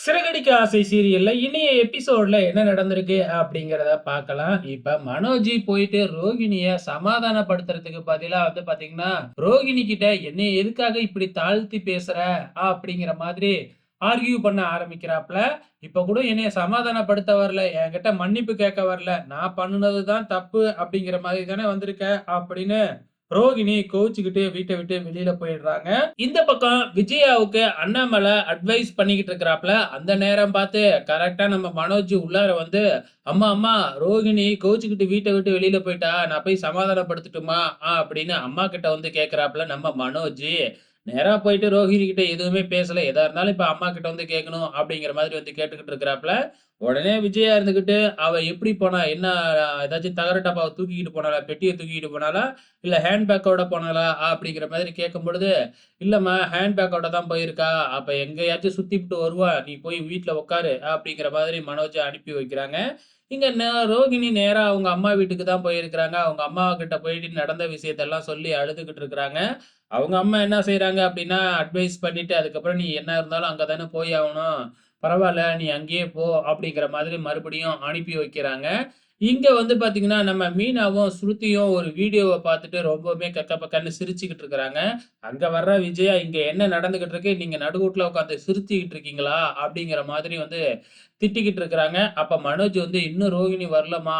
சிறகடிக்க ஆசை சீரியல்ல இனிய எபிசோட்ல என்ன நடந்திருக்கு அப்படிங்கிறத பார்க்கலாம். இப்ப மனோஜி போயிட்டு ரோகிணிய சமாதானப்படுத்துறதுக்கு பதிலா வந்து பார்த்தீங்கன்னா, ரோகிணி கிட்ட "என்னைய எதுக்காக இப்படி தாழ்த்தி பேசுற?" அப்படிங்கிற மாதிரி ஆர்கியூ பண்ண ஆரம்பிக்கிறாப்ல. இப்ப கூட என்னைய சமாதானப்படுத்த வரல. என்கிட்ட மன்னிப்பு கேட்க வரல. நான் பண்ணுனது தான் தப்பு அப்படிங்கிற மாதிரி தானே வந்திருக்க அப்படின்னு ரோகிணி கோவிச்சுக்கிட்டு வீட்டை விட்டு வெளியில போயிடுறாங்க. இந்த பக்கம் விஜயாவுக்கு அண்ணாமலை அட்வைஸ் பண்ணிக்கிட்டு இருக்கிறாப்ல. அந்த நேரம் பார்த்து கரெக்டா நம்ம மனோஜ் உள்ளார வந்து, "அம்மா, அம்மா ரோகிணி கோவிச்சுக்கிட்டு வீட்டை விட்டு வெளியில போயிட்டா. நான் போய் சமாதானப்படுத்தட்டுமா?" அப்படின்னு அம்மா கிட்ட வந்து கேட்கிறாப்ல நம்ம மனோஜ். நேரா போயிட்டு ரோஹிணி கிட்ட எதுவுமே பேசல. எதா இருந்தாலும் இப்ப அம்மா கிட்ட வந்து கேட்கணும் அப்படிங்கிற மாதிரி வந்து கேட்டுக்கிட்டு இருக்கிறாப்ல. உடனே விஜயா இருந்துகிட்டு, "அவ எப்படி போனா? என்ன ஏதாச்சும் தகர டப்பாவை தூக்கிக்கிட்டு போனாளா? பெட்டியை தூக்கிக்கிட்டு போனாளா? இல்ல ஹேண்ட் பேக்கோட போனாளா?" அப்படிங்கிற மாதிரி கேட்கும்பொழுது, "இல்லம்மா ஹேண்ட் பேக்கோட தான் போயிருக்கா. அப்ப எங்கேயாச்சும் சுத்திப்புட்டு வருவா. நீ போய் வீட்டுல உட்காரு." அப்படிங்கிற மாதிரி மனோஜ அனுப்பி வைக்கிறாங்க. இங்க ரோகிணி நேரா அவங்க அம்மா வீட்டுக்கு தான் போயிருக்கிறாங்க. அவங்க அம்மா கிட்ட போயிட்டு நடந்த விஷயத்தெல்லாம் சொல்லி அழுதுகிட்டு இருக்கிறாங்க. அவங்க அம்மா என்ன செய்யறாங்க அப்படின்னா, அட்வைஸ் பண்ணிட்டு, "அதுக்கப்புறம் நீ என்ன இருந்தாலும் அங்கதானே போய் ஆகணும் பரவாயில்ல நீ அங்கேயே போ." அப்படிங்கிற மாதிரி மறுபடியும் அனுப்பி வைக்கிறாங்க. இங்கே வந்து பார்த்தீங்கன்னா, நம்ம மீனாவும், ஸ்ருதியும் ஒரு வீடியோவை பார்த்துட்டு ரொம்பவுமே கக்க பக்கன்னு சிரிச்சுக்கிட்டு இருக்கிறாங்க. அங்கே வர்ற விஜயா, இங்கே என்ன நடந்துகிட்டு இருக்கு? நீங்கள் நடுவுட்ல உட்காந்து சிரிச்சுக்கிட்டு இருக்கீங்களா?" அப்படிங்கிற மாதிரி வந்து திட்டிக்கிட்டு இருக்கிறாங்க. அப்போ மனோஜ் வந்து, "இன்னும் ரோகிணி வரலம்மா.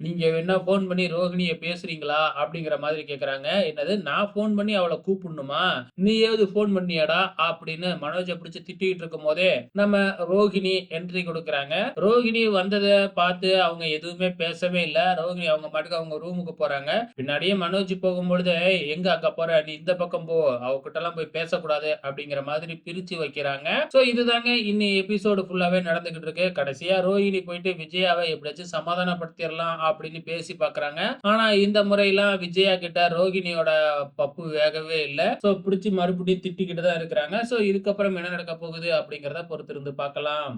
நீங்கள் வேணா ஃபோன் பண்ணி ரோகிணியை பேசுறீங்களா?" அப்படிங்கிற மாதிரி கேட்குறாங்க "என்னது நான் ஃபோன் பண்ணி அவளை கூப்பிடணுமா? நீயாவது ஃபோன் பண்ணியாடா?" அப்படின்னு மனோஜை பிடிச்சி திட்டிக்கிட்டு இருக்கும்போதே, நம்ம ரோகிணி என்ட்ரி கொடுக்குறாங்க ரோகிணி வந்ததை பார்த்து அவங்க எதுவுமே பேசவே இல்லை ரோகிணி அவங்க பாட்டுக்கு அவங்க ரூமுக்கு போறாங்க. பின்னாடியே மனோஜ் போகும்பொழுது, எங்க அங்க போற? நீ இந்த பக்கம் போ. அவகிட்டலாம் போய் பேசக்கூடாது." அப்படிங்கிற மாதிரி பிரிச்சு வைக்கிறாங்க. ஸோ இதுதாங்க இன்னி எபிசோடு ஃபுல்லாவே நடந்துகிட்டு இருக்கு. கடைசியா ரோஹிணி போயிட்டு விஜயாவை எப்படியாச்சும் சமாதானப்படுத்திடலாம் அப்படின்னு பேசி பார்க்குறாங்க. ஆனா இந்த முறையெல்லாம் விஜயா கிட்ட ரோகிணியோட பப்பு வேகவே இல்லை ஸோ பிடிச்சி மறுபடியும் திட்டிக்கிட்டு தான் இருக்கிறாங்க. ஸோ இதுக்கப்புறம் என்ன நடக்க போகுது அப்படிங்கிறத பொறுத்திருந்து பார்க்கலாம்.